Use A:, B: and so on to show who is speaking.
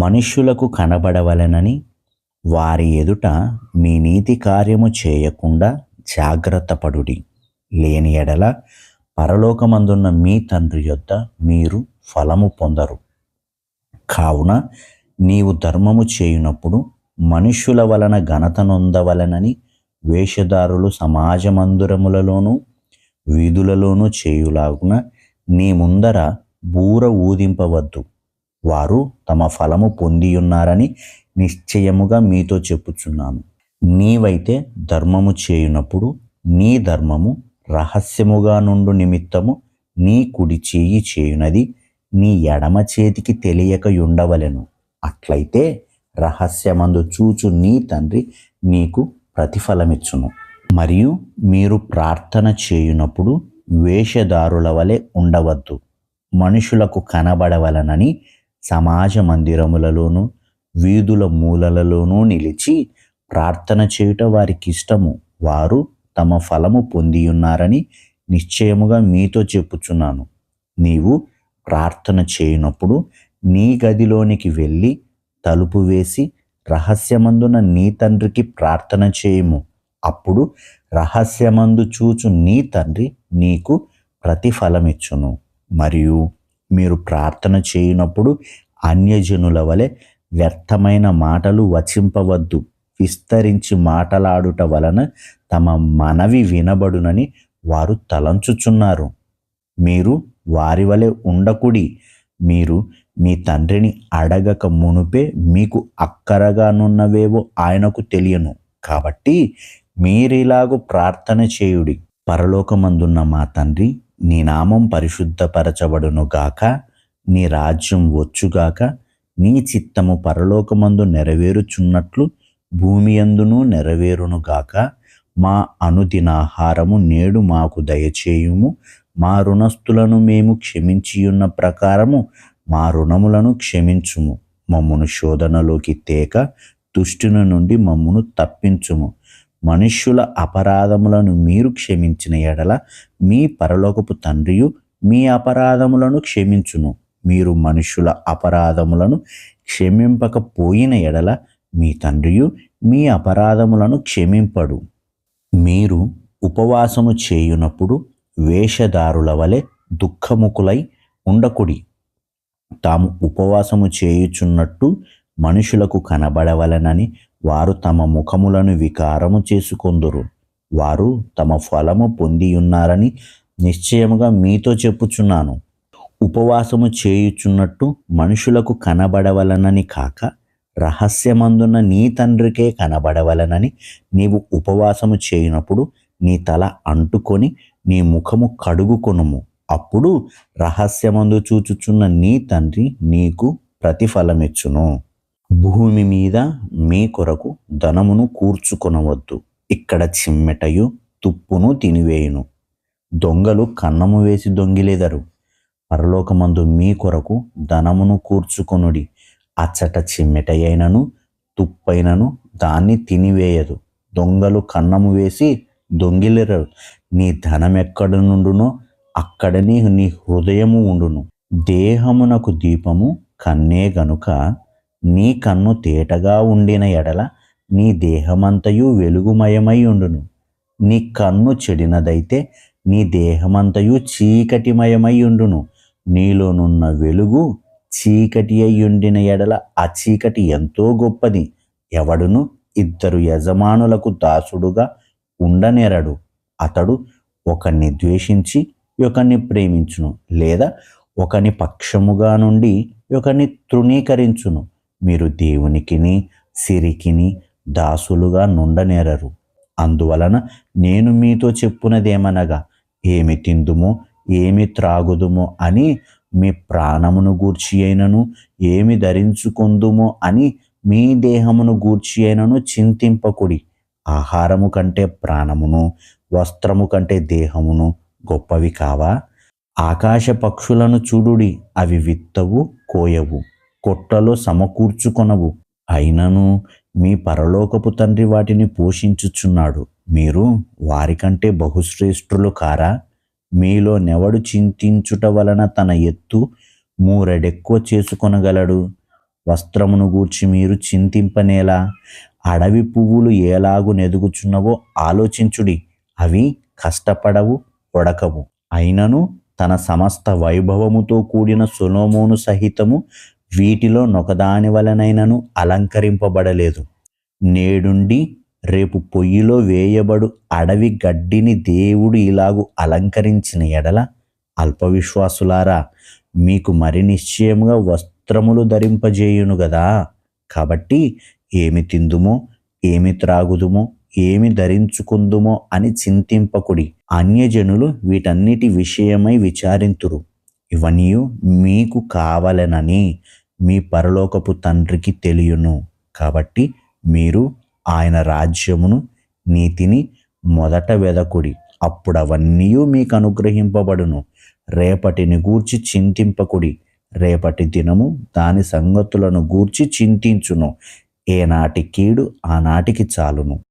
A: మనుష్యులకు కనబడవలెనని వారి ఎదుట మీ నీతి కార్యము చేయకుండా జాగ్రత్తపడుడి లేని ఎడల పరలోకమందున్న మీ తండ్రి యొద్ద మీరు ఫలము పొందరు. కావున నీవు ధర్మము చేయునప్పుడు మనుష్యుల వలన ఘనత నొందవలనని వేషధారులు సమాజ మందిరములలోనూ వీధులలోనూ చేయులాగున నీ ముందర బూర ఊదింపవద్దు. వారు తమ ఫలము పొందియున్నారని నిశ్చయముగా మీతో చెప్పుచున్నాను. నీవైతే ధర్మము చేయునప్పుడు నీ ధర్మము రహస్యముగా నుండు నిమిత్తము నీ కుడి చేయి చేయునది నీ ఎడమ చేతికి తెలియక ఉండవలెను అట్లయితే రహస్యమందు చూచు నీ తండ్రి నీకు ప్రతిఫలమిచ్చును. మరియు మీరు ప్రార్థన చేయునప్పుడు వేషధారుల వలె ఉండవద్దు. మనుషులకు కనబడవలనని సమాజ మందిరములలోనూ వీధుల మూలలలోనూ నిలిచి ప్రార్థన చేయుట వారికి ఇష్టము. వారు తమ ఫలము పొందియున్నారని నిశ్చయముగా మీతో చెప్పుచున్నాను. నీవు ప్రార్థన చేయనప్పుడు నీ గదిలోనికి వెళ్ళి తలుపు వేసి రహస్యమందున నీ తండ్రికి ప్రార్థన చేయము. అప్పుడు రహస్యమందు చూచు నీ తండ్రి నీకు ప్రతిఫలమిచ్చును. మరియు మీరు ప్రార్థన చేయునప్పుడు అన్యజనుల వలె వ్యర్థమైన మాటలు వచింపవద్దు. విస్తరించి మాటలాడుట వలన తమ మనవి వినబడునని వారు తలంచుచున్నారు. మీరు వారి వలె ఉండకుడి. మీరు మీ తండ్రిని అడగక మునుపే మీకు అక్కరగానున్నవేవో ఆయనకు తెలియను. కాబట్టి మీరిలాగు ప్రార్థన చేయుడి. పరలోకమందున్న మా తండ్రి నీ నామం పరిశుద్ధపరచబడును గాక నీ రాజ్యం వచ్చుగాక నీ చిత్తము పరలోకమందు నెరవేరుచున్నట్లు భూమి అందును నెరవేరును గాక మా అనుదినాహారము నేడు మాకు దయచేయుము మా రుణస్థులను మేము క్షమించియున్న ప్రకారము మా రుణములను క్షమించుము మమ్మును శోధనలోకి తేక దుష్టుని నుండి మమ్మును తప్పించుము. మనుష్యుల అపరాధములను మీరు క్షమించిన ఎడల మీ పరలోకపు తండ్రియు మీ అపరాధములను క్షమించును. మీరు మనుష్యుల అపరాధములను క్షమింపకపోయిన ఎడల మీ తండ్రియు మీ అపరాధములను క్షమింపడు. మీరు ఉపవాసము చేయునప్పుడు వేషధారుల వలె దుఃఖముకులై ఉండకుడి. తాము ఉపవాసము చేయుచున్నట్టు మనుషులకు కనబడవలనని వారు తమ ముఖములను వికారము చేసుకొందురు. వారు తమ ఫలము పొందియున్నారని నిశ్చయముగా మీతో చెప్పుచున్నాను. ఉపవాసము చేయుచున్నట్టు మనుషులకు కనబడవలనని కాక రహస్యమందున్న నీ తండ్రికే కనబడవలనని నీవు ఉపవాసము చేయనప్పుడు నీ తల అంటుకొని నీ ముఖము కడుగుకొనుము. అప్పుడు రహస్యమందు చూచుచున్న నీ తండ్రి నీకు ప్రతిఫలమిచ్చును. భూమి మీద మీ కొరకు ధనమును కూర్చుకొనవద్దు. ఇక్కడ చిమ్మెటయు తుప్పును తినివేయును. దొంగలు కన్నము వేసి దొంగిలేదరు. పరలోకమందు మీ కొరకు ధనమును కూర్చుకొనుడి. అచ్చట చిమ్మెటయైనను తుప్పైనను దాన్ని తినివేయదు. దొంగలు కన్నము వేసి దొంగిలెరరు. నీ ధనం ఎక్కడ నుండునో అక్కడనే నీ హృదయము ఉండును. దేహమునకు దీపము కన్నే గనుక నీ కన్ను తేటగా ఉండిన ఎడల నీ దేహమంతయు వెలుగుమయమై ఉండును నీ కన్ను చెడినదైతే నీ దేహమంతయు చీకటిమయమై ఉండును నీలోనున్న వెలుగు చీకటి అయ్యుండిన ఎడల ఆ చీకటి ఎంతో గొప్పది. ఎవడును ఇద్దరు యజమానులకు దాసుడుగా ఉండనేరడు. అతడు ఒకరిని ద్వేషించి ఒకరిని ప్రేమించును లేదా ఒకని పక్షముగా నుండి ఒకరిని తృణీకరించును. మీరు దేవునికిని సిరికిని దాసులుగా నుండనేరరు. అందువలన నేను మీతో చెప్పునదేమనగా ఏమి తిందుము ఏమి త్రాగుదుము అని మీ ప్రాణమును గూర్చి అయినను ఏమి ధరించుకుందుము అని మీ దేహమును గూర్చి అయినను చింతింపకుడి. ఆహారము కంటే ప్రాణమును వస్త్రము కంటే దేహమును గొప్పవి కావా? ఆకాశ పక్షులను చూడుడి అవి విత్తవు కోయవు. కొట్టలో సమకూర్చుకొనవు. అయినను మీ పరలోకపు తండ్రి వాటిని పోషించుచున్నాడు. మీరు వారికంటే బహుశ్రేష్ఠులు కారా? మీలో నెవడు చింతించుట వలన తన ఎత్తు మూరెడెక్కువ చేసుకొనగలడు? వస్త్రమును గూర్చి మీరు చింతింపనేలా? అడవి పువ్వులు ఏలాగు నెదుగుచున్నవో ఆలోచించుడి. అవి కష్టపడవు ఉడకవు అయినను తన సమస్త వైభవముతో కూడిన సొలోమోను సహితము వీటిలో నొకదాని వలనైనను అలంకరింపబడలేదు. నేడుండి రేపు పొయ్యిలో వేయబడు అడవి గడ్డిని దేవుడు ఇలాగు అలంకరించిన ఎడల అల్పవిశ్వాసులారా మీకు మరి నిశ్చయముగా వస్త్రములు ధరింపజేయును గదా? కాబట్టి ఏమి తిందుమో ఏమి త్రాగుదుమో ఏమి ధరించుకుందుమో అని చింతింపకుడి. అన్యజనులు వీటన్నిటి విషయమై విచారింతురు. ఇవన్నీ మీకు కావలెనని మీ పరలోకపు తండ్రికి తెలియను. కాబట్టి మీరు ఆయన రాజ్యమును నీతిని మొదట వెదకుడి. అప్పుడు అవన్నీ మీకు అనుగ్రహింపబడును. రేపటిని గూర్చి చింతింపకుడి. రేపటి దినము దాని సంగతులను గూర్చి చింతించును. ఏనాటి కీడు ఆనాటికి చాలును.